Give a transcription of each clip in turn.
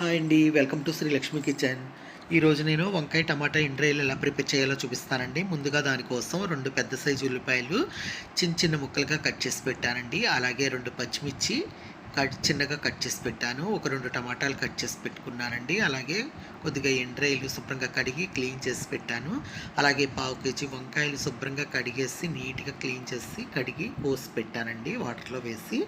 Hi అండి. Welcome to Shri Lakshmi kitchen. ఈరోజు నేను వంకాయ టమాటా ఇండ్రాయిలు ఎలా ప్రిపేర్ చేయాలో చూపిస్తానండి. ముందుగా దానికోసం రెండు పెద్ద సైజు ఉల్లిపాయలు చిన్న చిన్న ముక్కలుగా కట్ చేసి పెట్టానండి. అలాగే రెండు పచ్చిమిర్చి కట్ చిన్నగా కట్ చేసి పెట్టాను. ఒక రెండు టమాటాలు కట్ చేసి పెట్టుకున్నానండి. అలాగే కొద్దిగా ఎండ్రాయిలు శుభ్రంగా కడిగి క్లీన్ చేసి పెట్టాను. అలాగే పావు కేజీ వంకాయలు శుభ్రంగా కడిగేసి నీట్గా క్లీన్ చేసి కడిగి పోసి పెట్టానండి. వాటర్లో వేసి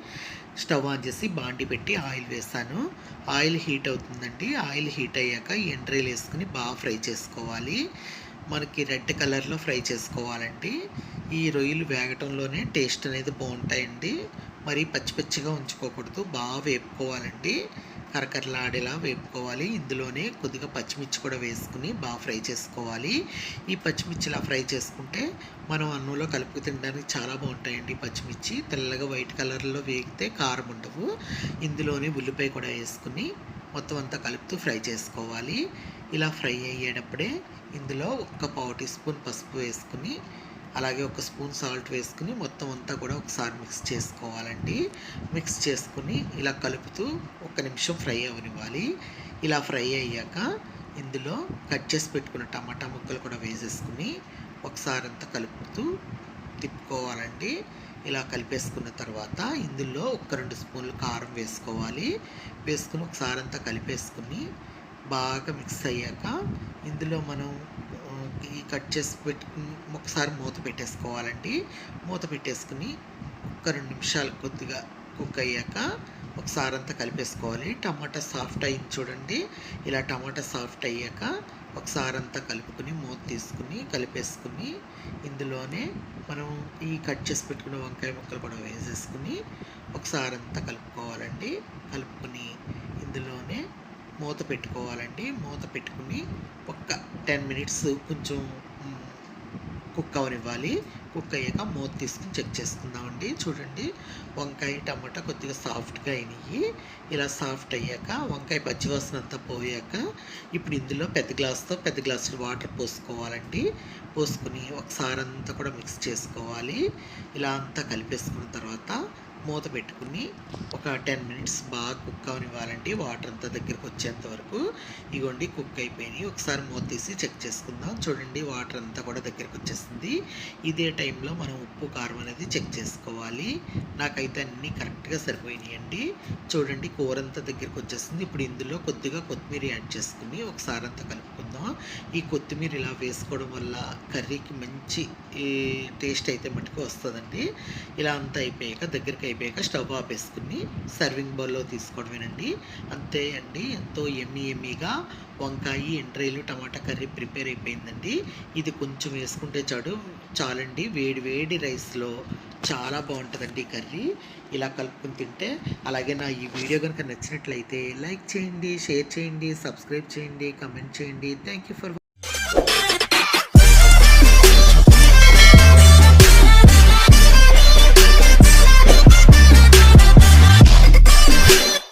స్టవ్ ఆన్ చేసి బాండి పెట్టి ఆయిల్ వేసాను. ఆయిల్ హీట్ అవుతుందండి. ఆయిల్ హీట్ అయ్యాక ఎండ్రాయిలు వేసుకుని బాగా ఫ్రై చేసుకోవాలి. మనకి రెడ్ కలర్లో ఫ్రై చేసుకోవాలండి. ఈ రొయ్యలు వేగటంలోనే టేస్ట్ అనేది బాగుంటాయండి. మరి పచ్చి పచ్చిగా ఉంచుకోకూడదు బాగా వేపుకోవాలండి. కరకరలాడేలా వేపుకోవాలి. ఇందులోనే కొద్దిగా పచ్చిమిర్చి కూడా వేసుకుని బాగా ఫ్రై చేసుకోవాలి. ఈ పచ్చిమిర్చి ఇలా ఫ్రై చేసుకుంటే మనం అన్నంలో కలుపుకు తినడానికి చాలా బాగుంటాయండి పచ్చిమిర్చి. తెల్లగా వైట్ కలర్లో వేగితే కారం ఉండవు. ఇందులోనే ఉల్లిపాయ కూడా వేసుకుని మొత్తం అంతా కలుపుతూ ఫ్రై చేసుకోవాలి. ఇలా ఫ్రై అయ్యేటప్పుడే ఇందులో ఒక్క పావు టీ స్పూన్ పసుపు వేసుకుని అలాగే ఒక స్పూన్ సాల్ట్ వేసుకుని మొత్తం అంతా కూడా ఒకసారి మిక్స్ చేసుకోవాలండి. మిక్స్ చేసుకుని ఇలా కలుపుతూ ఒక నిమిషం ఫ్రై అవనివ్వాలి. ఇలా ఫ్రై అయ్యాక ఇందులో కట్ చేసి పెట్టుకున్న టమాటా ముక్కలు కూడా వేసేసుకుని ఒకసారి అంతా కలుపుతూ తిప్పుకోవాలండి. ఇలా కలిపేసుకున్న తర్వాత ఇందులో ఒక రెండు స్పూన్లు కారం వేసుకోవాలి. వేసుకుని ఒకసారి అంతా కలిపేసుకుని బాగా మిక్స్ అయ్యాక ఇందులో మనం ఈ కట్ చేసి పెట్టుకుని ఒకసారి మూత పెట్టేసుకోవాలండి. మూత పెట్టేసుకుని ఒక రెండు నిమిషాలు కొద్దిగా కుక్ అయ్యాక ఒకసారి అంతా కలిపేసుకోవాలి. టమాటా సాఫ్ట్ అయింది చూడండి. ఇలా టమాటా సాఫ్ట్ అయ్యాక ఒకసారి అంతా కలుపుకుని మూత తీసుకుని కలిపేసుకుని ఇందులోనే మనం ఈ కట్ చేసి పెట్టుకున్న వంకాయ ముక్కలు కూడా వేసేసుకుని ఒకసారి అంతా కలుపుకోవాలండి. కలుపుకుని పెట్టుకోవాలండి. మూత పెట్టుకుని ఒక్క టెన్ మినిట్స్ కొంచెం కుక్ అవనివ్వాలి. కుక్ అయ్యాక మూత తీసుకుని చెక్ చేసుకుందామండి. చూడండి వంకాయ టమాటా కొద్దిగా సాఫ్ట్గా అయినాయి ఇలా సాఫ్ట్ అయ్యాక వంకాయ పచ్చివాసన అంతా పోయాక ఇప్పుడు ఇందులో పెద్ద గ్లాస్తో పెద్ద గ్లాసులు వాటర్ పోసుకోవాలండి. పోసుకుని ఒకసారి అంతా కూడా మిక్స్ చేసుకోవాలి. ఇలా అంతా కలిపేసుకున్న తర్వాత మూత పెట్టుకుని ఒక టెన్ మినిట్స్ బాగా కుక్ అవనివ్వాలండి వాటర్ అంతా దగ్గరికి వచ్చేంత వరకు ఇగోండి కుక్ అయిపోయినాయి. ఒకసారి మూత తీసి చెక్ చేసుకుందాం. చూడండి వాటర్ అంతా కూడా దగ్గరికి వచ్చేసింది. ఇదే టైంలో మనం ఉప్పు కారం అనేది చెక్ చేసుకోవాలి. నాకైతే అన్నీ కరెక్ట్గా సరిపోయినాయండి. చూడండి కూర అంతా దగ్గరికి వచ్చేసింది. ఇప్పుడు ఇందులో కొద్దిగా కొత్తిమీర యాడ్ చేసుకుని ఒకసారి అంతా కలుపుకుందాం. ఈ కొత్తిమీర ఇలా వేసుకోవడం వల్ల కర్రీకి మంచి టేస్ట్ అయితే మటుకు వస్తుందండి. ఇలా అంతా అయిపోయాక దగ్గరికి అయిపోయాక స్టవ్ ఆపేసుకుని సర్వింగ్ బౌల్లో తీసుకోవడమేనండి. అంతే అండి. ఎంతో ఎమ్మి ఎమ్మిగా వంకాయ ఎండ్రాయిలు టమాటా కర్రీ ప్రిపేర్ అయిపోయిందండి. ఇది కొంచెం వేసుకుంటే చాడు చాలండి. వేడి వేడి రైస్లో చాలా బాగుంటుందండి కర్రీ. ఇలా కలుపుకొని తింటే అలాగే నా ఈ వీడియో కనుక నచ్చినట్లయితే లైక్ చేయండి షేర్ చేయండి సబ్స్క్రైబ్ చేయండి కమెంట్ చేయండి. Thank you for